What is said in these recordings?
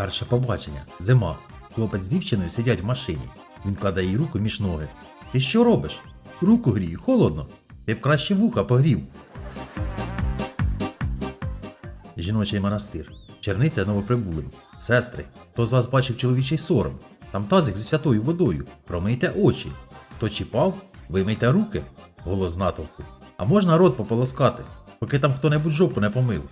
Перше побачення. Зима. Хлопець з дівчиною сидять в машині. Він кладе їй руку між ноги. Ти що робиш? Руку грію, холодно. Ти б краще вуха погрів. Жіночий монастир. Черниця новоприбулим. Сестри, хто з вас бачив чоловічий сором? Там тазик зі святою водою. Промийте очі. Хто чіпав, вимийте руки. Голос натовпу. А можна рот пополоскати, поки там хто-небудь жопу не помив.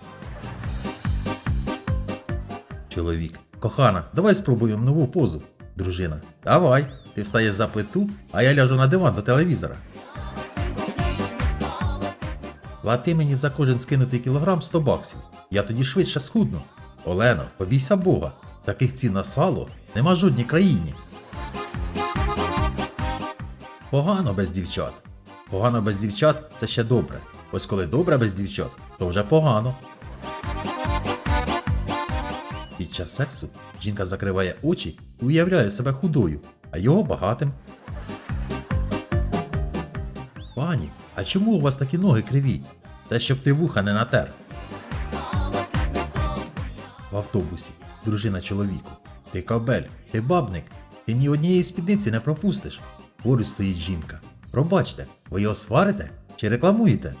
Чоловік. Кохана, давай спробуємо нову позу. Дружина. Давай. Ти встаєш за плиту, а я ляжу на диван до телевізора. Плати мені за кожен скинутий кілограм 100 баксів. Я тоді швидше схудну. Олено, побійся Бога. Таких цін на сало нема жодній країні. Погано без дівчат. Погано без дівчат це ще добре. Ось коли добре без дівчат, то вже погано. Під час сексу жінка закриває очі і уявляє себе худою, а його багатим. Пані, а чому у вас такі ноги криві? Це щоб ти вуха не натер. В автобусі дружина чоловіку. Ти кабель, ти бабник, ти ні однієї спідниці не пропустиш. Поруч стоїть жінка. Пробачте, ви його сварите чи рекламуєте?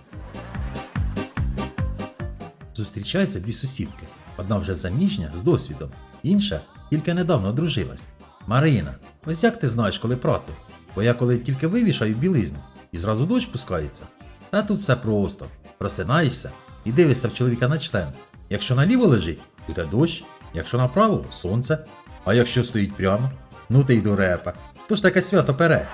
Зустрічаються дві сусідки. Одна вже заміжня з досвідом, інша тільки недавно одружилась. Марина, ось як ти знаєш, коли прати? Бо я коли тільки вивішаю білизну і зразу дощ пускається. Та тут все просто. Просинаєшся і дивишся в чоловіка на член. Якщо наліво лежить, буде дощ, якщо направо сонце. А якщо стоїть прямо, ну ти й дурепа. То ж таке свято пере.